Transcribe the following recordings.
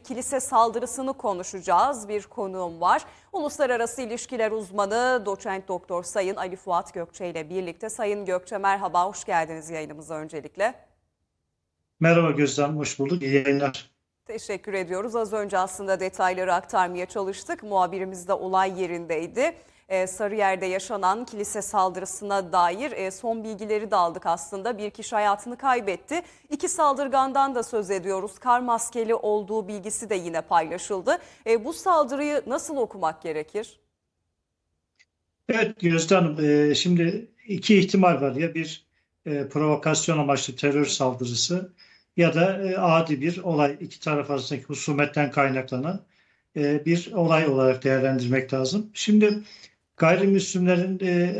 Kilise saldırısını konuşacağız. Bir konuğum var. Uluslararası İlişkiler uzmanı doçent doktor Sayın Ali Fuat Gökçe ile birlikte. Sayın Gökçe merhaba, hoş geldiniz yayınımıza öncelikle. Merhaba Gözlem, hoş bulduk. İyi yayınlar. Teşekkür ediyoruz. Az önce aslında detayları aktarmaya çalıştık. Muhabirimiz de olay yerindeydi. Ee, Sarıyer'de yaşanan kilise saldırısına dair e, son bilgileri de aldık aslında. Bir kişi hayatını kaybetti. İki saldırgandan da söz ediyoruz. Kar maskeli olduğu bilgisi de yine paylaşıldı. E, bu saldırıyı nasıl okumak gerekir? Evet Gözde Hanım, e, şimdi iki ihtimal var. Ya bir provokasyon amaçlı terör saldırısı ya da e, adi bir olay, iki taraf arasındaki husumetten kaynaklanan e, bir olay olarak değerlendirmek lazım. Şimdi gayrimüslimlerin e,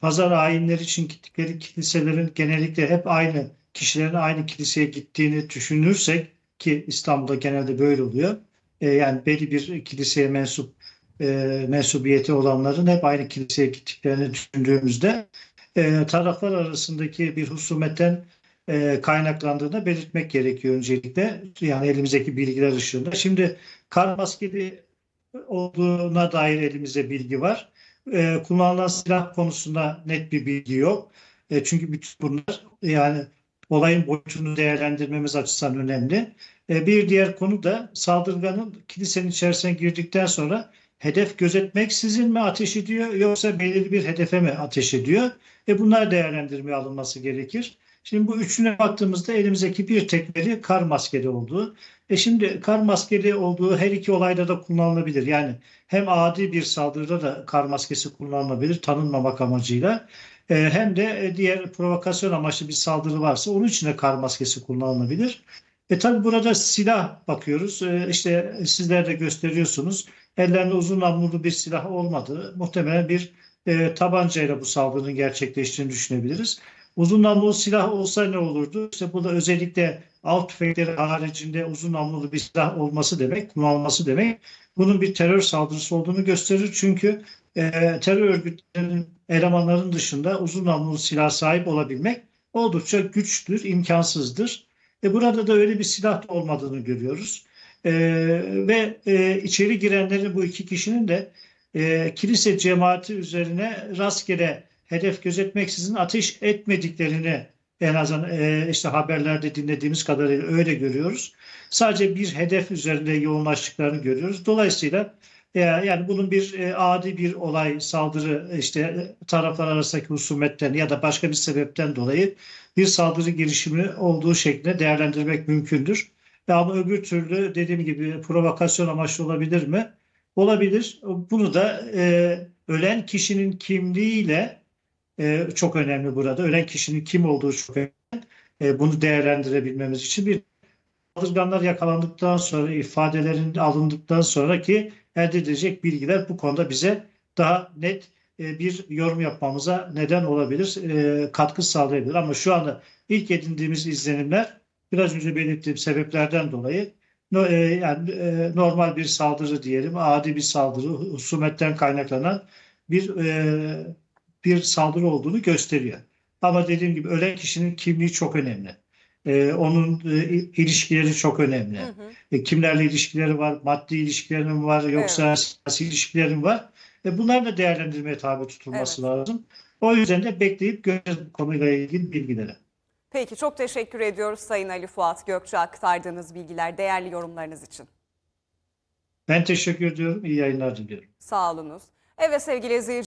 pazar ayinleri için gittikleri kiliselerin genellikle hep aynı kişilerin aynı kiliseye gittiğini düşünürsek ki İstanbul'da genelde böyle oluyor. E, yani belli bir kiliseye mensup e, mensubiyeti olanların hep aynı kiliseye gittiklerini düşündüğümüzde e, taraflar arasındaki bir husumetten e, kaynaklandığını belirtmek gerekiyor öncelikle. Yani elimizdeki bilgiler ışığında. Şimdi kar maskeli olduğuna dair elimizde bilgi var. E, kullanılan silah konusunda net bir bilgi yok. E, çünkü bütün bunlar yani olayın boyutunu değerlendirmemiz açısından önemli. E, bir diğer konu da saldırganın kilisenin içerisine girdikten sonra hedef gözetmeksizin mi ateş ediyor yoksa belirli bir hedefe mi ateş ediyor? E bunlar değerlendirmeye alınması gerekir. Şimdi bu üçüne baktığımızda elimizdeki bir tek veri kar maskeli olduğu. E şimdi kar maskeli olduğu her iki olayda da kullanılabilir. Yani hem adi bir saldırıda da kar maskesi kullanılabilir tanınmamak amacıyla. E, hem de e, diğer provokasyon amaçlı bir saldırı varsa onun için de kar maskesi kullanılabilir. E tabi burada silah bakıyoruz. E, işte sizler de gösteriyorsunuz. Ellerinde uzun namlulu bir silah olmadığı, muhtemelen bir e, tabancayla bu saldırının gerçekleştiğini düşünebiliriz. Uzun namlulu silah olsa ne olurdu? İşte bu da özellikle av tüfekleri haricinde uzun namlulu bir silah olması demek, kullanılması demek. Bunun bir terör saldırısı olduğunu gösterir. Çünkü e, terör örgütlerinin elemanların dışında uzun namlulu silah sahip olabilmek oldukça güçtür, imkansızdır. E, burada da öyle bir silah da olmadığını görüyoruz. E, ve e, içeri girenlerin bu iki kişinin de e, kilise cemaati üzerine rastgele hedef gözetmeksizin ateş etmediklerini en azından e, işte haberlerde dinlediğimiz kadarıyla öyle görüyoruz. Sadece bir hedef üzerinde yoğunlaştıklarını görüyoruz. Dolayısıyla e, yani bunun bir e, adi bir olay, saldırı işte e, taraflar arasındaki husumetten ya da başka bir sebepten dolayı bir saldırı girişimi olduğu şeklinde değerlendirmek mümkündür. Ama öbür türlü dediğim gibi provokasyon amaçlı olabilir mi? Olabilir. Bunu da e, ölen kişinin kimliğiyle e, çok önemli burada. Ölen kişinin kim olduğu çok önemli. E, bunu değerlendirebilmemiz için bir saldırganlar yakalandıktan sonra ifadelerin alındıktan sonra ki elde edilecek bilgiler bu konuda bize daha net e, bir yorum yapmamıza neden olabilir, e, katkı sağlayabilir. Ama şu anda ilk edindiğimiz izlenimler biraz önce belirttiğim sebeplerden dolayı e, yani normal bir saldırı diyelim, adi bir saldırı, husumetten kaynaklanan bir bir saldırı olduğunu gösteriyor. Ama dediğim gibi ölen kişinin kimliği çok önemli. E, onun e, ilişkileri çok önemli. Hı hı. E, kimlerle ilişkileri var, maddi ilişkileri mi var yoksa siyasi ilişkileri mi var? E, bunlar da değerlendirmeye tabi tutulması lazım. O yüzden de bekleyip göreceğiz bu konuyla ilgili bilgileri. Peki çok teşekkür ediyoruz Sayın Ali Fuat Gökçe aktardığınız bilgiler, değerli yorumlarınız için. Ben teşekkür ediyorum. İyi yayınlar diliyorum. Sağ olunuz. Evet sevgili izleyiciler.